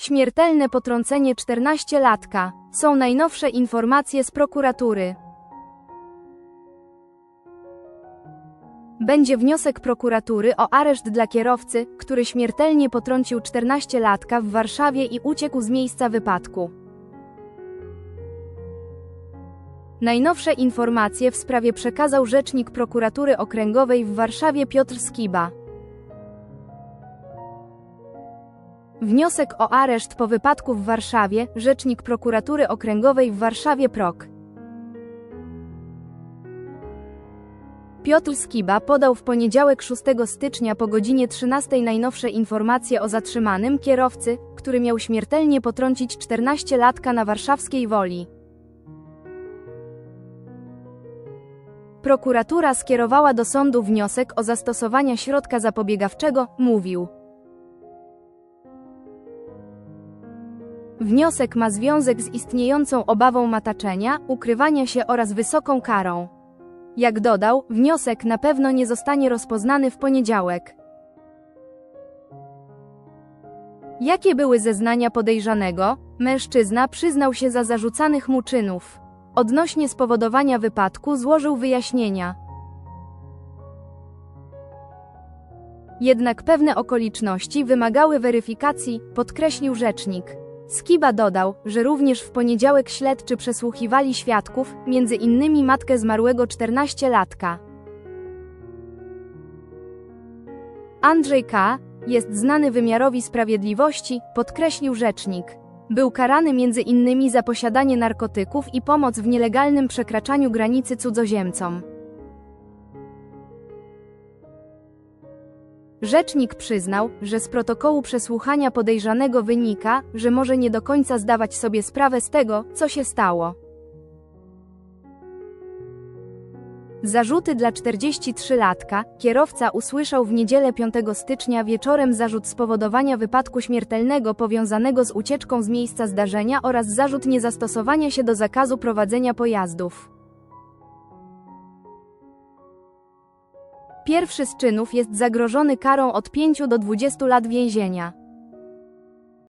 Śmiertelne potrącenie 14-latka. Są najnowsze informacje z prokuratury. Będzie wniosek prokuratury o areszt dla kierowcy, który śmiertelnie potrącił 14-latka w Warszawie i uciekł z miejsca wypadku. Najnowsze informacje w sprawie przekazał rzecznik prokuratury okręgowej w Warszawie Piotr Skiba. Wniosek o areszt po wypadku w Warszawie, rzecznik prokuratury okręgowej w Warszawie PROK. Piotr Skiba podał w poniedziałek 6 stycznia po godzinie 13 najnowsze informacje o zatrzymanym kierowcy, który miał śmiertelnie potrącić 14-latka na warszawskiej Woli. Prokuratura skierowała do sądu wniosek o zastosowanie środka zapobiegawczego, mówił. Wniosek ma związek z istniejącą obawą mataczenia, ukrywania się oraz wysoką karą. Jak dodał, wniosek na pewno nie zostanie rozpoznany w poniedziałek. Jakie były zeznania podejrzanego? Mężczyzna przyznał się za zarzucanych mu czynów. Odnośnie spowodowania wypadku złożył wyjaśnienia. Jednak pewne okoliczności wymagały weryfikacji, podkreślił rzecznik. Skiba dodał, że również w poniedziałek śledczy przesłuchiwali świadków, między innymi matkę zmarłego 14-latka. Andrzej K. jest znany wymiarowi sprawiedliwości, podkreślił rzecznik. Był karany między innymi za posiadanie narkotyków i pomoc w nielegalnym przekraczaniu granicy cudzoziemcom. Rzecznik przyznał, że z protokołu przesłuchania podejrzanego wynika, że może nie do końca zdawać sobie sprawę z tego, co się stało. Zarzuty dla 43-latka, kierowca usłyszał w niedzielę 5 stycznia wieczorem zarzut spowodowania wypadku śmiertelnego powiązanego z ucieczką z miejsca zdarzenia oraz zarzut niezastosowania się do zakazu prowadzenia pojazdów. Pierwszy z czynów jest zagrożony karą od 5 do 20 lat więzienia.